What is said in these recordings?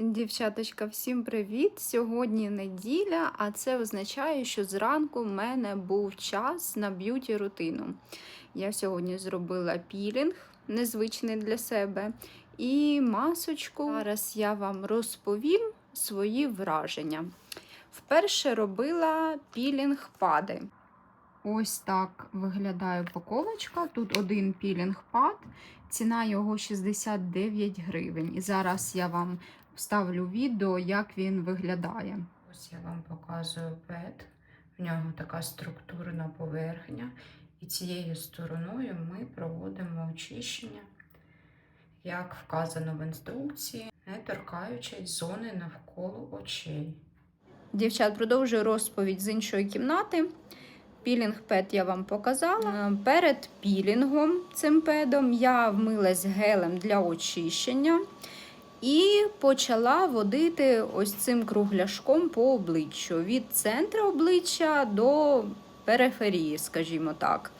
Дівчаточка, всім привіт! Сьогодні неділя, а це означає, що зранку в мене був час на б'юті рутину. Я сьогодні зробила пілінг, незвичний для себе, і масочку. Зараз я вам розповім свої враження. Вперше робила пілінг пади. Ось так виглядає упаковочка. Тут один пілінг пад, ціна його 69 гривень. І зараз я вам вставлю відео, як він виглядає. Ось я вам показую пет. В нього така структурна поверхня. І цією стороною ми проводимо очищення, як вказано в інструкції, не торкаючись зони навколо очей. Дівчат, продовжую розповідь з іншої кімнати. Пілінг пед я вам показала. Е, Перед пілінгом цим педом я вмилась гелем для очищення і почала водити ось цим кругляшком по обличчю від центру обличчя до периферії, скажімо так.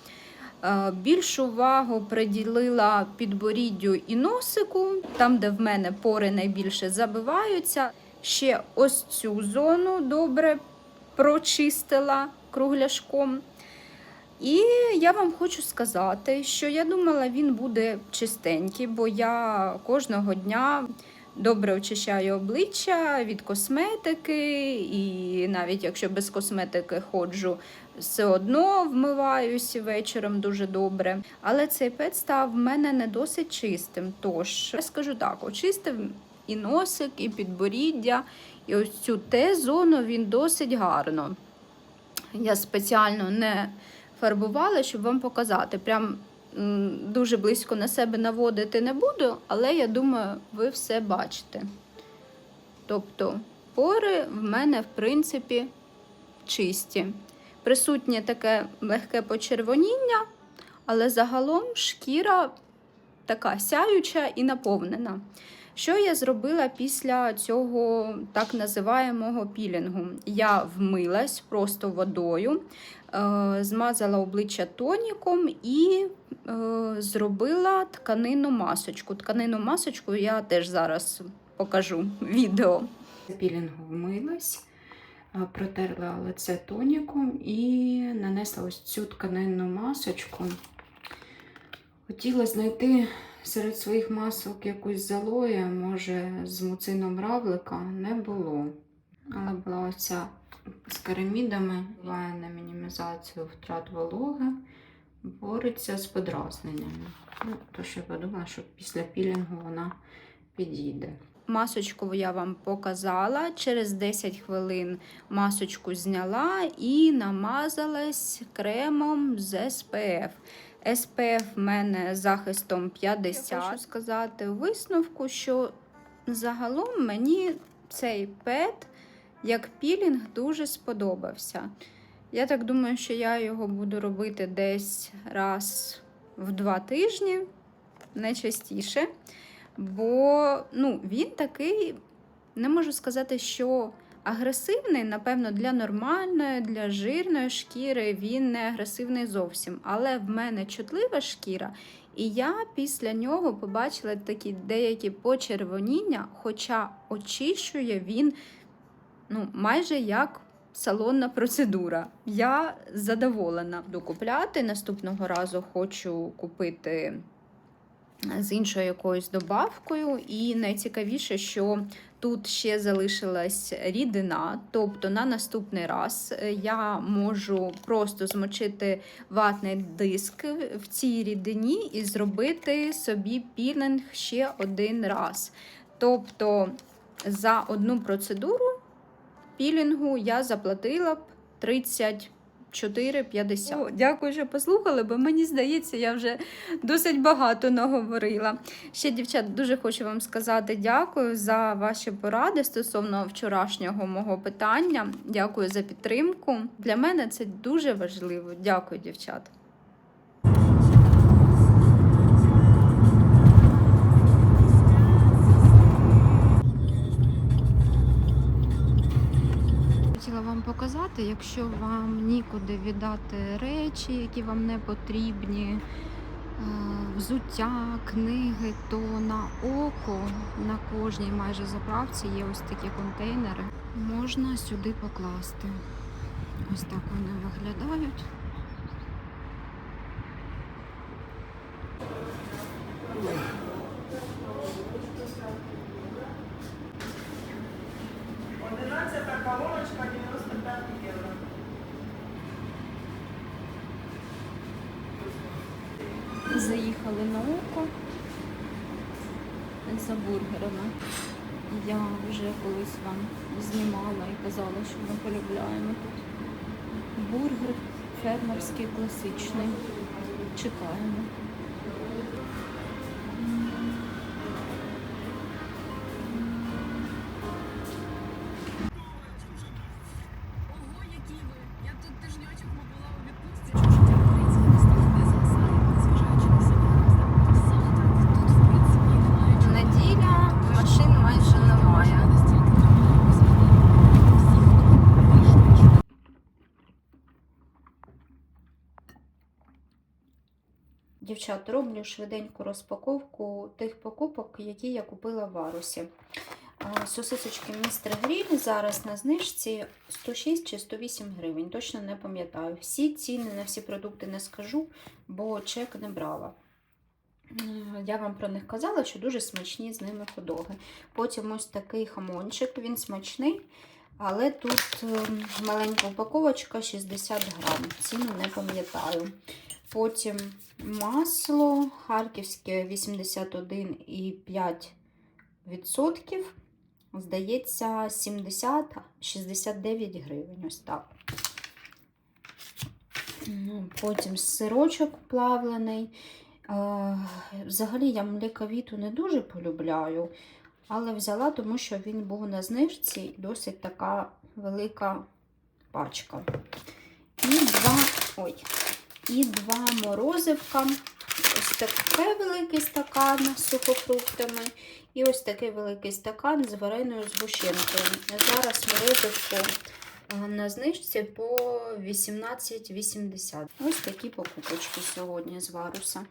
Е, Більшу увагу приділила підборіддю і носику, там, де в мене пори найбільше забиваються. Ще ось цю зону добре прочистила кругляшком. І я вам хочу сказати, що я думала, він буде чистенький, бо я кожного дня добре очищаю обличчя від косметики, і навіть якщо без косметики ходжу, все одно вмиваюся вечором дуже добре. Але цей пет став в мене не досить чистим. Тож, я скажу так, очистив і носик, і підборіддя, і ось цю Т-зону він досить гарно. Я спеціально не фарбувала, щоб вам показати. Прям дуже близько на себе наводити не буду, але я думаю, ви все бачите. Тобто пори в мене, в принципі, чисті. Присутнє таке легке почервоніння, але загалом шкіра така сяюча і наповнена. Що я зробила після цього так називаємого пілінгу? Я вмилась просто водою, е, змазала обличчя тоніком і е, зробила тканинну масочку. Тканинну масочку я теж зараз покажу відео. Пілінгу вмилась, е, протерла лице тоніком і нанесла ось цю тканинну масочку. Хотіла знайти серед своїх масок якусь залоя, може, з муцином равлика не було. Але була оця з керамідами, впливає на мінімізацію втрат вологи, бореться з подразненнями. Ну, що я подумала, що після пілінгу вона підійде. Масочку я вам показала. Через 10 хвилин масочку зняла і намазалась кремом з SPF. SPF в мене захистом 50. Я хочу сказати у висновку, що загалом мені цей пет як пілінг дуже сподобався. Я так думаю, що я його буду робити десь раз в два тижні, не частіше. Бо ну, він такий, не можу сказати, що агресивний, напевно, для нормальної, для жирної шкіри він не агресивний зовсім. Але в мене чутлива шкіра, і я після нього побачила такі деякі почервоніння, хоча очищує він ну, майже як салонна процедура. Я задоволена докупляти. Наступного разу хочу купити з іншою якоюсь добавкою. І найцікавіше, що тут ще залишилась рідина, тобто на наступний раз е, я можу просто змочити ватний диск в цій рідині і зробити собі пілінг ще один раз. Тобто за одну процедуру пілінгу я заплатила б 30 4,50. О, Дякую, що послухали, бо мені здається, я вже досить багато наговорила. Ще, дівчат, дуже хочу вам сказати дякую за ваші поради стосовно вчорашнього мого питання. Дякую за підтримку. Для мене це дуже важливо. Дякую, дівчат. Хотіла вам показати, якщо вам нікуди віддати речі, які вам не потрібні, взуття, книги, то на око на кожній майже заправці є ось такі контейнери. Можна сюди покласти. Ось так вони виглядають. Одинадцята Заїхали на око за бургерами. Я вже колись вам знімала і казала, що ми полюбляємо тут. Бургер фермерський класичний. Чекаємо. Дівчат, роблю швиденьку розпаковку тих покупок, які я купила в Арусі. Сосисочки містер Гріль зараз на знижці 106 чи 108 гривень. Точно не пам'ятаю. Всі ціни на всі продукти не скажу, бо чек не брала. Я вам про них казала, що дуже смачні з ними ходоги. Потім ось такий хамончик, він смачний, але тут ем, маленька упаковочка 60 грам. Ціну не пам'ятаю. Потім масло харківське 81,5%. Здається, 70-69 гривень. Ось так. Ну, Потім сирочок плавлений. Е, Взагалі я млековіту не дуже полюбляю, але взяла, тому що він був на знижці досить така велика пачка. І два. Ой, і два морозивка. Ось таке великий стакан з сухофруктами. І ось такий великий стакан з вареною згущенкою. Зараз морозивку е, на знижці по 18,80. Ось такі покупочки сьогодні з варуса.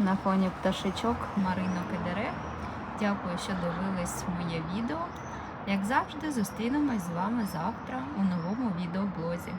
На фоні пташечок Маринок і дерев. Дякую, що дивились моє відео. Як завжди, зустрінемось з вами завтра у новому відеоблозі.